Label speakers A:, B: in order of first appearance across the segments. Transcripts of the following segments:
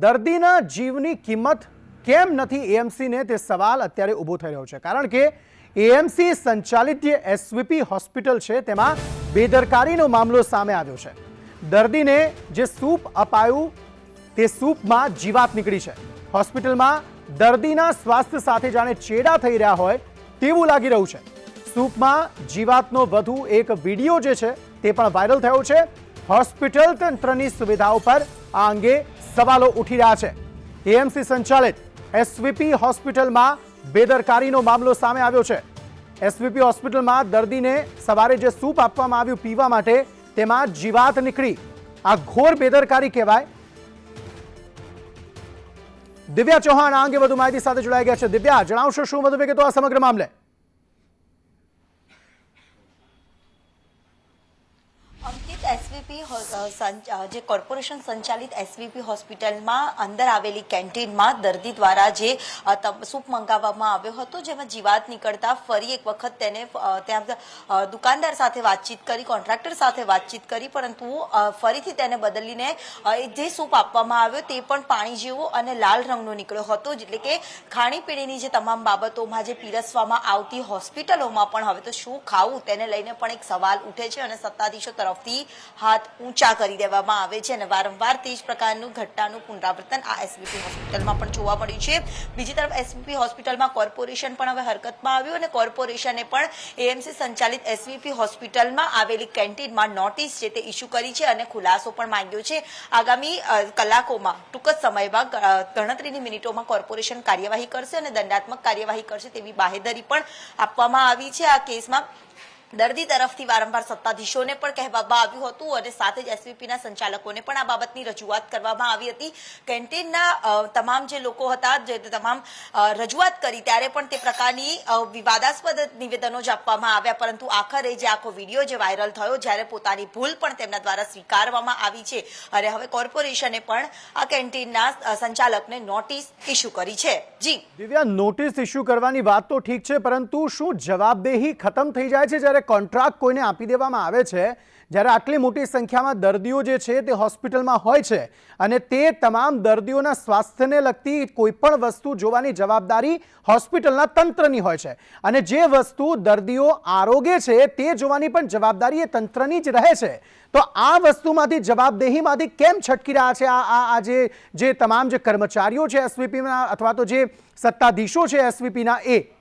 A: દર્દીના જીવની કિંમત કેમ નથી? એએમસીને તે સવાલ અત્યારે ઊભો થઈ રહ્યો છે. કારણ કે એએમસી સંચાલિત જે એસવીપી હોસ્પિટલ છે, તેમાં બેદરકારીનો મામલો સામે આવ્યો છે. દર્દીને જે સૂપ અપાયું, તે સૂપમાં જીવાત નીકળી છે. હોસ્પિટલમાં દર્દીના સ્વાસ્થ્ય સાથે જાણે ચેડા થઈ રહ્યા હોય, તેવું લાગી રહ્યું છે. સૂપમાં જીવાતનો વધુ એક વીડિયો જે છે, તે પણ વાયરલ થયો છે. હોસ્પિટલ તંત્રની સુવિધાઓ પર આ અંગે સવાલો ઉઠી રહ્યા છે. એએમસી સંચાલિત એસવીપી હોસ્પિટલમાં બેદરકારીનો મામલો સામે આવ્યો છે. એસવીપી હોસ્પિટલમાં દર્દીને સવારે જે સૂપ આપવામાં આવ્યું પીવા માટે તેમાં જીવાત નીકળી. આ ઘોર બેદરકારી કહેવાય. દિવ્યા ચૌહાણ આ અંગે વધુ માહિતી સાથે જોડાઈ ગયા છે. દિવ્યા, જણાવશો શું વધુ વિગતો આ સમગ્ર મામલે
B: અંકિત એસવીપી જે કોર્પોરેશન સંચાલિત એસવીપી હોસ્પિટલમાં અંદર આવેલી કેન્ટીનમાં દર્દી દ્વારા જે સૂપ મંગાવવામાં આવ્યો હતો, જેમાં જીવાત નીકળતા ફરી એક વખત તેને ત્યાં દુકાનદાર સાથે વાતચીત કરી, કોન્ટ્રાક્ટર સાથે વાતચીત કરી, પરંતુ ફરીથી તેને બદલીને જે સૂપ આપવામાં આવ્યો તે પણ પાણી જેવો અને લાલ રંગનો નીકળ્યો હતો, એટલે કે ખાણીપીણીની જે તમામ બાબતોમાં જે પીરસવામાં આવતી હોસ્પિટલોમાં પણ, હવે તો શું ખાવું, તેને લઈને પણ એક સવાલ ઉઠે છે અને સત્તાધીશો તરફથી હાથ ઊંચા કરી દેવામાં આવે છે અને વારંવાર તે જ પ્રકારનું ઘટનાનું પુનરાવર્તન આ એસવીપી હોસ્પિટલમાં પણ જોવા મળ્યું છે. બીજી તરફ એસવીપી હોસ્પિટલમાં કોર્પોરેશન પણ હવે હરકતમાં આવ્યું અને કોર્પોરેશને પણ એએમસી સંચાલિત એસવીપી હોસ્પિટલમાં આવેલી કેન્ટીનમાં નોટિસ છે તે ઇસ્યુ કરી છે અને ખુલાસો પણ માંગ્યો છે. આગામી કલાકોમાં, ટૂંક જ સમયમાં ગણતરીની મિનિટોમાં કોર્પોરેશન કાર્યવાહી કરશે અને દંડાત્મક કાર્યવાહી કરશે તેવી બાહેધરી પણ આપવામાં આવી છે આ કેસમાં. દર્દી તરફથી વારંવાર સત્તાધીશોને પણ કહેવામાં આવ્યું હતું અને સાથે જ એસવીપીના સંચાલકોને પણ આ બાબતની રજૂઆત કરવામાં આવી હતી. કેન્ટીનના તમામ જે લોકો હતા, જે તમામ રજૂઆત કરી ત્યારે પણ તે પ્રકારની વિવાદાસ્પદ નિવેદનો જ આપવામાં આવ્યા. પરંતુ આખરે જે આખો વીડિયો જે વાયરલ થયો, જ્યારે પોતાની ભૂલ પણ તેમના દ્વારા સ્વીકારવામાં આવી છે. અને હવે કોર્પોરેશને પણ આ કેન્ટીનના સંચાલકને નોટિસ ઇસ્યુ કરી છે. જી.
A: દિવ્યા, નોટિસ ઇસ્યુ કરવાની વાત તો ઠીક છે, પરંતુ શું જવાબદેહી ખતમ થઈ જાય છે જ્યારે કોન્ટ્રાક્ટ કોઈને આપી દેવામાં આવે છે, જ્યારે આટલી મોટી સંખ્યામાં દર્દીઓ જે છે તે હોસ્પિટલમાં હોય છે અને તે તમામ દર્દીઓના સ્વાસ્થ્યને લગતી કોઈ પણ વસ્તુ જોવાની જવાબદારી હોસ્પિટલના તંત્રની હોય છે. અને જે વસ્તુ દર્દીઓ આરોગ્ય છે તે જોવાની પણ જવાબદારી એ તંત્રની જ રહે છે. તો આ વસ્તુમાંથી જવાબદેહીમાંથી કેમ છટકી રહ્યા છે? આ આ જે જે તમામ જે કર્મચારીઓ છે એસવીપીના અથવા તો જે સત્તાધીશો છે એસવીપીના એ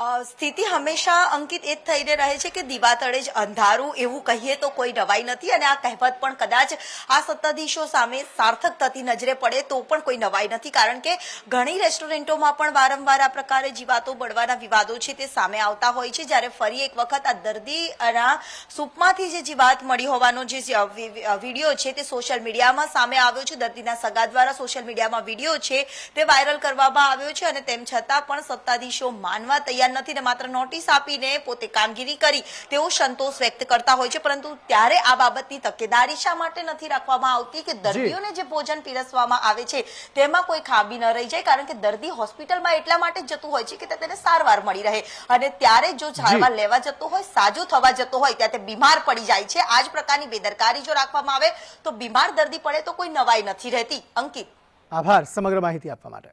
B: સ્થિતિ હંમેશા અંકિત એ જ થઈને રહે છે કે દીવા તળે જ અંધારું, એવું કહીએ તો કોઈ નવાઈ નથી અને આ કહેવત પણ કદાચ આ સત્તાધીશો સામે સાર્થક થતી નજરે પડે તો પણ કોઈ નવાઈ નથી. કારણ કે ઘણી રેસ્ટોરન્ટોમાં પણ વારંવાર આ પ્રકારે જીવાતો બળવાના વિવાદો છે તે સામે આવતા હોય છે. જ્યારે ફરી એક વખત આ દર્દીના સૂપમાંથી જે જીવાત મળી હોવાનો જે વીડિયો છે તે સોશિયલ મીડિયામાં સામે આવ્યો છે. દર્દીના સગા દ્વારા સોશિયલ મીડિયામાં વીડિયો છે તે વાયરલ કરવામાં આવ્યો છે અને તેમ છતાં પણ સત્તાધીશો માનવા તૈયાર નથી ને માત્ર નોટિસ આપીને પોતે કામગીરી કરી તેવો સંતોષ વ્યક્ત કરતા હોય છે. પરંતુ ત્યારે આ બાબતની તકેદારી શા માટે નથી રાખવામાં આવતી કે દર્દીઓને જે ભોજન પીરસવામાં આવે છે તેમાં કોઈ ખામી ન રહી જાય? કારણ કે દર્દી હોસ્પિટલમાં એટલા માટે જતું હોય છે કે તેને સારવાર મળી રહે. અને ત્યારે જો સારવાર લેવા જતો હોય સાજો થવા જતો હોય ત્યાં તે બીમાર પડી જાય છે. આ જ પ્રકારની બેદરકારી જો રાખવામાં આવે તો બીમાર દર્દી પડે તો કોઈ નવાઈ નથી રહેતી. અંકિત.
A: આભાર સમગ્ર માહિતી આપવા માટે.